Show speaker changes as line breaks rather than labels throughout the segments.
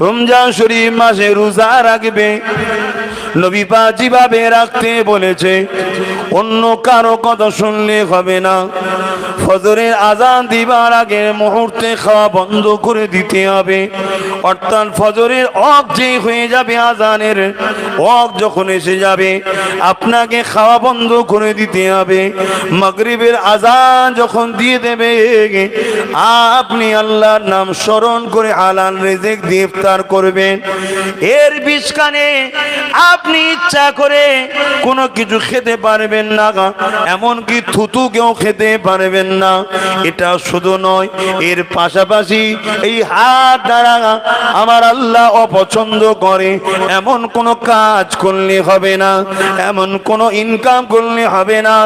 রমজান শরীফ মাসে রোজা রাখবে। নবী পা যেভাবে রাখতে বলেছে অন্য কারও কথা শুনলে হবে না। ফজরের আজান দিবার আগে মুহূর্তে খাওয়া বন্ধ করে দিতে হবে। অর্থাৎ ফজরের অক যে হয়ে যাবে আজানের অক যখন এসে যাবে, আপনাকে খাওয়া বন্ধ করে দিতে হবে। মাগরিবের আজান যখন দিয়ে দেবে, আপনি আল্লাহর নাম স্মরণ করে হালাল রেজেক দিয়ে ইফতার করবেন। এর বিষকানে আপনি ইচ্ছা করে কোনো কিছু খেতে পারবেন না এমনকি থুতু কেউ খেতে পারবেন না। এটা শুধু নয়, এর পাশাপাশি এই হাত দ্বারা আমার আল্লাহ অপছন্দ করে। এমন কোনো কাজ করলে হবে না, এমন কোনো ইনকাম করলে হবে না।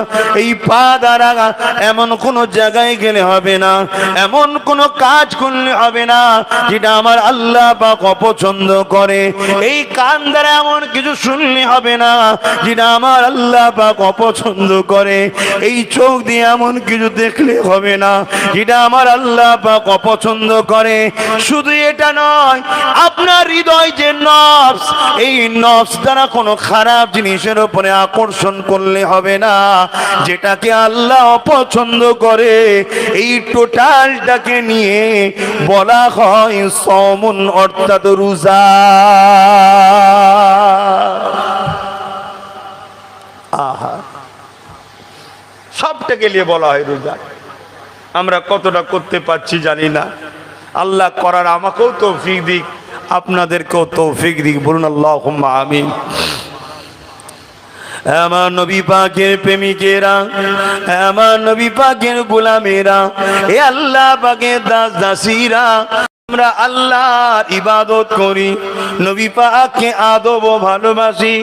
এই পা দ্বারা এমন কোনো জায়গায় গেলে হবে না, এমন কোনো কাজ করলে হবে না, যেটা আমার আল্লাহ পাক অপছন্দ করে। এই কান দ্বারা এমন কিছু শুনলে হবে না, যেটা আমার আল্লাহ পাক অপছন্দ করে। এই চোখ দিয়ে এমন কিছু দেখলে হবে না, যেটা আমার আল্লাহ পাক অপছন্দ করে। শুধু এটা নয়, আপনার হৃদয় যে নফস, এই নফস দ্বারা কোনো খারাপ জিনিসের উপরে আকর্ষণ করলে হবে না। যেটাকে আল্লাহ অপছন্দ করে, এই টোটালটাকে নিয়ে বলা হয় সমন অর্থাৎ রোজা। সবটাকে নিয়ে বলা হয় রোজা। আমরা কতটা করতে পারছি জানি না। আল্লাহ করার আমাকেও তৌফিক দিক, আপনাদেরকেও তৌফিক দিক। বলুন আল্লাহ আমিন। আমার নবী প্রেমিকেরা আমার নবী গোলামেরা এ আল্লাহ দাস দাসীরা, আমরা আল্লাহর ইবাদত করি। নবী পাককে আদব ও ভালোবাসি।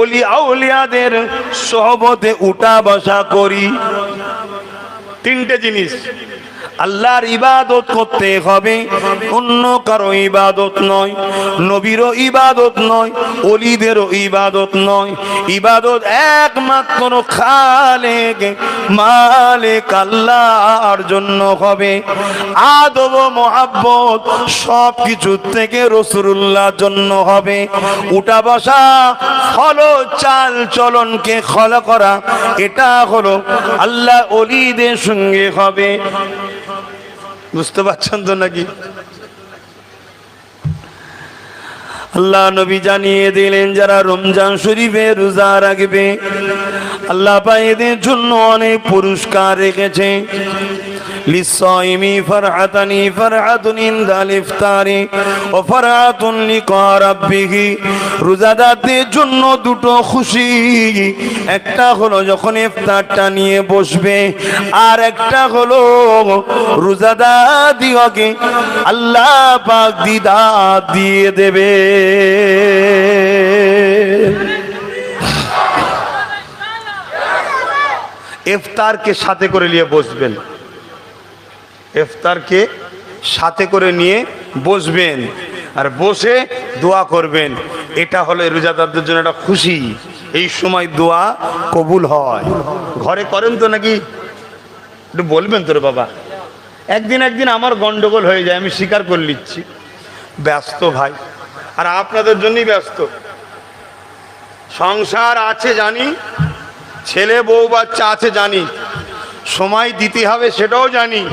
ওলি আউলিয়াদের সহবতে উঠা বসা করি। তিনটে জিনিস। আল্লাহর ইবাদত করতে হবে। অন্য কারও ইবাদত নয়, নবীরও ইবাদত নয় অলিদেরও ইবাদত নয়। ইবাদত একমাত্র খালেক, মালিক আল্লাহর জন্য হবে। আদব মহাব্বত সব কিছু থেকে রসুল্লাহর জন্য হবে। উঠা বসা, ফলো, চাল চলনকে খল করা, এটা হলো আল্লাহ অলিদের সঙ্গে হবে। বুঝতে পারছেন তো নাকি? আল্লাহ নবী জানিয়ে দিলেন, যারা রমজান শরীফে রোজা রাখবে, আল্লাহ পায়েদের জন্য অনেক পুরস্কার রেখেছে। ফারহাতানি ফারহাতুন ইনদাল ইফতারি ও ফারহাতুন লিকা রাব্বিহি রোজাদারদের জন্য দুটো খুশি। একটা হলো যখন ইফতারটা নিয়ে বসবে, আর একটা হলো রোজাদার দিগকে আল্লাহ পাক দিদার দিয়ে দেবে। ইফতারকে সাথে করে নিয়ে বসবেন। ইফতারকে সাথে করে নিয়ে বসবেন আর বসে দোয়া করবেন। এটা হলো রোজাদারদের জন্য একটা খুশি। এই সময় দোয়া কবুল হয়। ঘরে করেন তো নাকি? একটু বলবেন তোর বাবা। একদিন একদিন আমার গন্ডগোল হয়ে যায়, আমি স্বীকার করে নিচ্ছি। ব্যস্ত ভাই, আর আপনাদের জন্যই ব্যস্ত। সংসার আছে জানি, ছেলে বউ বাচ্চা আছে জানি। সময় দিতে হবে সেটাও জানি।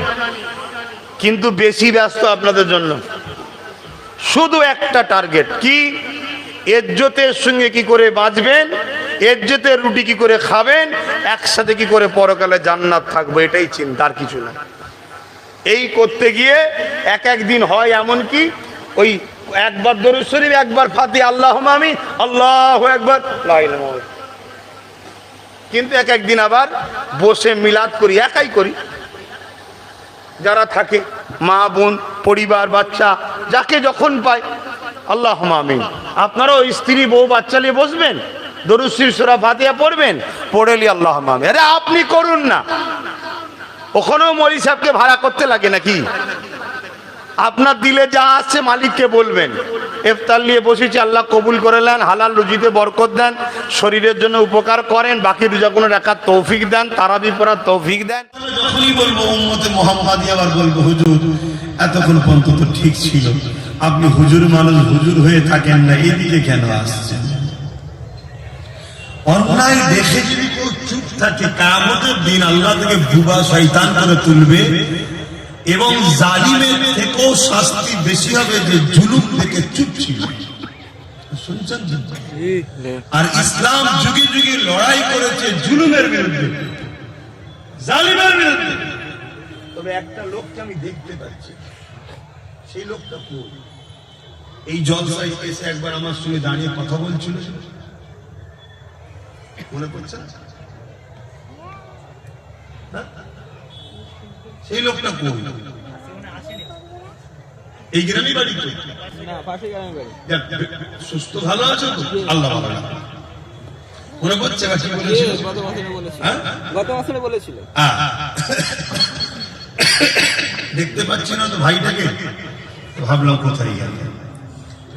কিন্তু বেশি ব্যস্ত আপনাদের জন্য। শুধু একটা টার্গেট কি? এজ্জতের সঙ্গে কি করে বাঁচবেন? এজ্জতের রুটি কি করে খাবেন? একসাথে কি করে পরকালে জান্নাত থাকব, এটাই চিন্তার কিছু না। এই করতে গিয়ে এক এক দিন হয় এমন কি? ওই একবার দরুদ শরীফ, একবার ফাতি আল্লাহ আমি আল্লাহ একবার। কিন্তু এক একদিন আবার বসে মিলাদ করি, একাই করি। যারা থাকে, মা, বোন, পরিবার, বাচ্চা, যাকে যখন পায় আল্লাহ মামিন আপনারাও স্ত্রী, বউ, বাচ্চা নিয়ে বসবেন? দরুশ্রী সুরা ফাতিয়া পড়বেন? পড়েলি আল্লাহ মামিন আরে আপনি করুন না। ওখানেও মলি সাহেবকে ভাড়া করতে লাগে নাকি? আপনার দিলে যা আসছে মালিককে বলবেন। ইফতার নিয়ে বসেছি, আল্লাহ কবুল করে নেন, হালাল রুজিতে বরকত দেন, শরীরের জন্য উপকার করেন, বাকি রোজাগুলো রাখার তৌফিক দেন, তারাবি পড়ার তৌফিক দেন।
যখনই বলব উম্মতে মোহাম্মদ, আবার বলব হুজুর, এতক্ষণ পর্যন্ত ঠিক ছিল।
আপনি হুজুর মানুষ, হুজুর হয়ে থাকেন না, এদিকে কেন আসছেন? অন্যায় দেখে যদি কেউ চুপ থাকে, কামতের দিন আল্লাহ থেকে বুবা শয়তান করে তুলবে এবং জালিমের থেকেও শাস্তি বেশি হবে যে জুলুম থেকে চুপ ছিল শুনছেন আর ইসলাম যুগে যুগে লড়াই করেছে জুলুমের বিরুদ্ধে জালিমের বিরুদ্ধে তবে একটা লোককে আমি দেখতে পাচ্ছি সেই লোকটা কই? এই জলসায় এসে একবার আমার সঙ্গে দাঁড়িয়ে কথা বলছিল মনে করছেন না? হ্যাঁ? সেই লোকটা কই? এই গ্রামে বাড়ি সুস্থ ভালো আছো তো? আল্লাহ ভালো মনে পড়ছে বা বলেছিল?
গত বছরে বলেছিল।
হ্যাঁ? দেখতে পাচ্ছি না তো ভাইটাকে? ভাবলাম কোথায় গেল?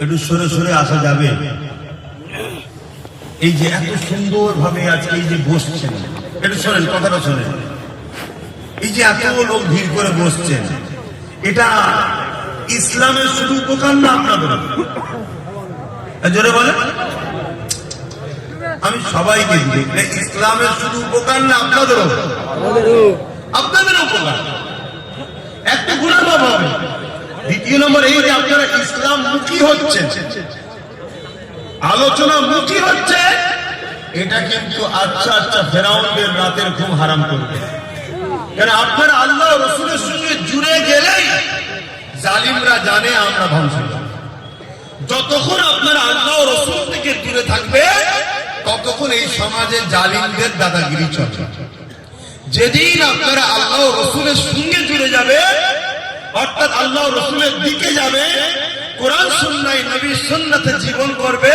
একটু সরে সরে আসা যাবে। এই যে এত সুন্দর ভাবে আজকে এই যে বসছেন। একটু শোনেন কথাটা শোনেন এই যে এত লোক ভিড় করে বসছেন, এটা ইসলামের শুধু উপকার না আপনাদের? জোরে বলে আমি সবাইকে ইসলামের শুধু উপকার না আপনাদেরও? আপনাদের উপকার। একটা গুণাভাব হবে দ্বিতীয় নম্বর এই যে আপনারা ইসলাম মুখী হচ্ছেন আলোচনা মুখী হচ্ছে এটা কিন্তু আচ্ছা আচ্ছা ফেরাউনদের রাতের ঘুম হারাম করবে। কেন আপনারা আল্লাহ রসুলের সঙ্গে জুড়ে গেলেই জালিমরা জানে আমরা ধ্বংস যতক্ষণ আপনারা আল্লাহ রসুল থেকে দূরে থাকবে, ততক্ষণ এই সমাজে জালিমদের দাদাগিরি চলবে। যেদিন আপনারা আল্লাহ রসুলের সঙ্গে জুড়ে যাবে, অর্থাৎ আল্লাহ রসুলের দিকে যাবে, কোরআন সুন্নাই নবী সুন্নাতে জীবন করবে,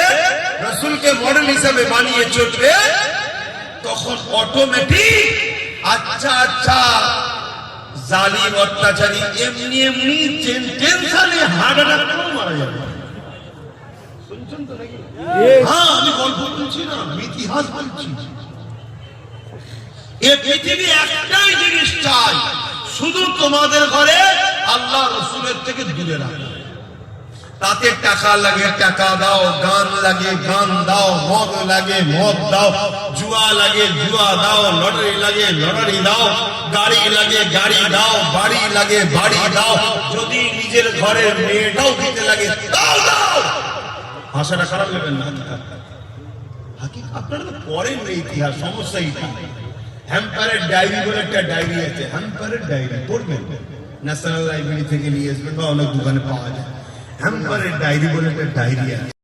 রসুলকে মডেল হিসাবে বানিয়ে চলবে, তখন অটোমেটিক আচ্ছা আচ্ছা। জালিম অত্যাচারী এমনি এমনি টেনশনে হার্ট অ্যাটাক করে মারা যাবে। শুনছেন তো নাকি? হ্যাঁ আমি গল্প বলছি না আমি ইতিহাস বলছি। এ পৃথিবী একটাই জিনিস চাই শুধু তোমাদের ঘরে আল্লাহ রসুলের থেকে দূরে রাখো। তাতে টাকা লাগে, টাকা দাও, গান লাগে, গান দাও, মদ লাগে, মদ দাও, জুয়া লাগে, জুয়া দাও, লটারি লাগে, লটারি দাও, গাড়ি লাগে, গাড়ি দাও, বাড়ি লাগে, বাড়ি দাও, যদি নিজের ঘরের মেয়েটাও দিতে লাগে দাও দাও। ভাষাটা খারাপ নেবেন না। আপনারা তো পড়েন ইতিহাস, সমস্যা এইটা। হ্যাম্পারের ডায়েরি বলে একটা ডায়েরি আছে। হ্যাম্পারের ডায়েরি পড়বেন? ন্যাশনাল লাইব্রেরি থেকে নিয়ে আসবেন বা অনেক দোকানে পাওয়া যায়। হ্যাম্পারের ডায়েরি বলে একটা ডায়েরি আছে।